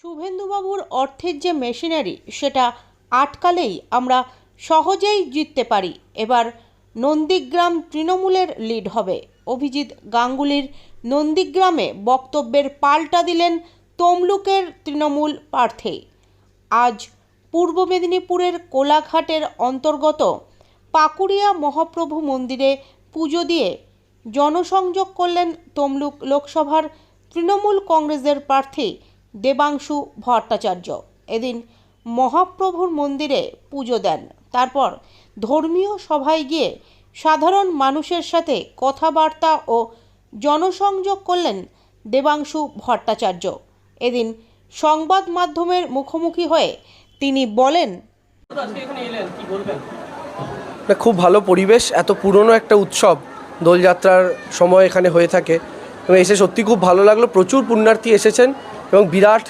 শুভেন্দুবাবুর অর্থের যে মেশিনারি, সেটা আটকালেই আমরা সহজেই জিততে পারি। এবার নন্দীগ্রাম তৃণমূলের লিড হবে। অভিজিৎ গাঙ্গুলির নন্দীগ্রামে বক্তব্যের পাল্টা দিলেন তমলুকের তৃণমূল প্রার্থী। আজ পূর্ব মেদিনীপুরের কোলাঘাটের অন্তর্গত পাকুড়িয়া মহাপ্রভু মন্দিরে পুজো দিয়ে জনসংযোগ করলেন তমলুক লোকসভার তৃণমূল কংগ্রেসের প্রার্থী দেবাংশু ভট্টাচার্য। এদিন মহাপ্রভুর মন্দিরে পুজো দেন। তারপর ধর্মীয় সভায় গিয়ে সাধারণ মানুষের সাথে কথাবার্তা ও জনসংযোগ করলেন দেবাংশু ভট্টাচার্য। এদিন সংবাদ মাধ্যমের মুখোমুখি হয়ে তিনি বলেন খুব ভালো পরিবেশ, এত পুরনো একটা উৎসব দোলযাত্রার সময় এখানে হয়ে থাকে। এসে সত্যি খুব ভালো লাগল। প্রচুর পুণ্যার্থী এসেছেন। এবং বিরাট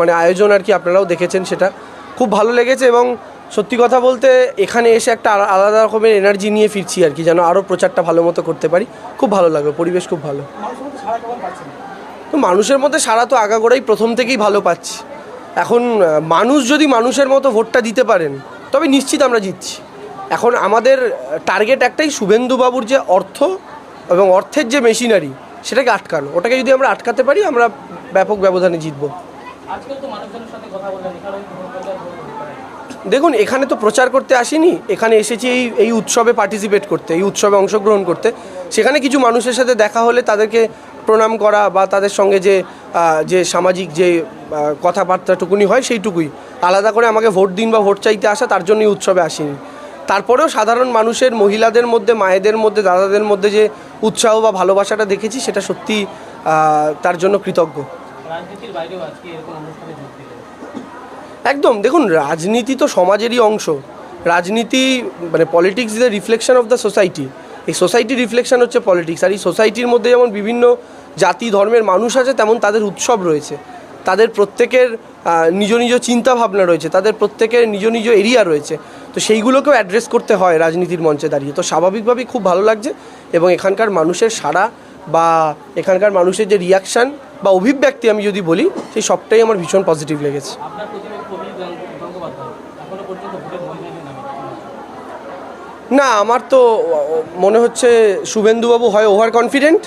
মানে আয়োজন আর কি আপনারাও দেখেছেন সেটা। খুব ভালো লেগেছে এবং সত্যি কথা বলতে এখানে এসে একটা আলাদা রকমের এনার্জি নিয়ে ফিরছি আর কি, যেন আরও প্রচারটা ভালো মতো করতে পারি। খুব ভালো লাগল, পরিবেশ খুব ভালো। তো মানুষের মধ্যে সারা তো আগাগোড়াই প্রথম থেকেই ভালো পাচ্ছি। এখন মানুষ যদি মানুষের মতো ভোটটা দিতে পারেন, তবে নিশ্চিত আমরা জিতছি। এখন আমাদের টার্গেট একটাই শুভেন্দুবাবুর যে অর্থ এবং অর্থের যে মেশিনারি সেটাকে আটকানো। ওটাকে যদি আমরা আটকাতে পারি, আমরা ব্যাপক ব্যবধানে জিতবো। দেখুন এখানে তো প্রচার করতে আসিনি এখানে এসেছি এই এই উৎসবে পার্টিসিপেট করতে এই উৎসবে অংশগ্রহণ করতে। সেখানে কিছু মানুষের সাথে দেখা হলে তাদেরকে প্রণাম করা বা তাদের সঙ্গে যে যে সামাজিক যে কথাবার্তাটুকুনি হয় সেইটুকুই। আলাদা করে আমাকে ভোট দিন বা ভোট চাইতে আসা তার জন্য এই উৎসবে আসিনি। তারপরেও সাধারণ মানুষের মহিলাদের মধ্যে মায়েদের মধ্যে দাদাদের মধ্যে যে উৎসাহ বা ভালোবাসাটা দেখেছি সেটা সত্যি তার জন্য কৃতজ্ঞ। একদম। দেখুন, রাজনীতি তো সমাজেরই অংশ। রাজনীতি মানে politics is the reflection of the society এই সোসাইটি রিফ্লেকশন হচ্ছে পলিটিক্স আর এই সোসাইটির মধ্যে যেমন বিভিন্ন জাতি, ধর্মের মানুষ আছে, তেমন তাদের উৎসব রয়েছে। তাদের প্রত্যেকের নিজ নিজ চিন্তা ভাবনা রয়েছে। তাদের প্রত্যেকের নিজ নিজ এরিয়া রয়েছে। তো সেইগুলোকেও অ্যাড্রেস করতে হয় রাজনীতির মঞ্চে দাঁড়িয়ে। তো স্বাভাবিকভাবেই খুব ভালো লাগছে। এবং এখানকার মানুষের সাড়া বা এখানকার মানুষের যে রিয়াকশান বা অভিব্যক্তি আমি যদি বলি সেই সবটাই আমার ভীষণ পজিটিভ লেগেছে। না আমার তো মনে হচ্ছে শুভেন্দুবাবু হয় ওভার কনফিডেন্ট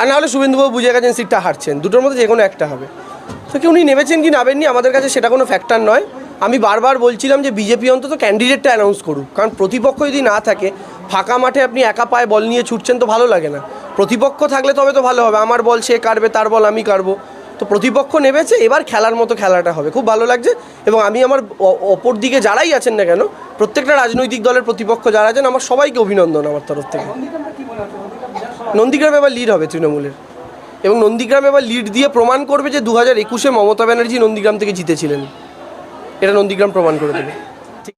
আর নাহলে শুভেন্দুবাবু বুঝে গেছেন সিটটা হারছেন। দুটোর মধ্যে যে কোনো একটা হবে। তো কি উনি নেমেছেন কি নামেননি আমাদের কাছে সেটা কোনো ফ্যাক্টর নয়। আমি বারবার বলছিলাম যে বিজেপি অন্তত ক্যান্ডিডেটটা অ্যানাউন্স করুক কারণ প্রতিপক্ষ যদি না থাকে ফাঁকা মাঠে আপনি একা পায়ে বল নিয়ে ছুটছেন তো ভালো লাগে না। প্রতিপক্ষ থাকলে তবে তো ভালো হবে। আমার বল সে কাটবে, তার বল আমি কাটবো। তো প্রতিপক্ষ নেমেছে, এবার খেলার মতো খেলাটা হবে। খুব ভালো লাগছে এবং আমি আমার অপর দিকে যারাই আছেন না কেন, প্রত্যেকটা রাজনৈতিক দলের প্রতিপক্ষ যারা আছেন, আমার সবাইকে অভিনন্দন আমার তরফ থেকে। নন্দীগ্রাম এবার লিড হবে তৃণমূলের। এবং নন্দীগ্রাম এবার লিড দিয়ে প্রমাণ করবে যে দু হাজার একুশে মমতা ব্যানার্জি নন্দীগ্রাম থেকে জিতেছিলেন। এটা নন্দীগ্রাম প্রমাণ করে দেবে।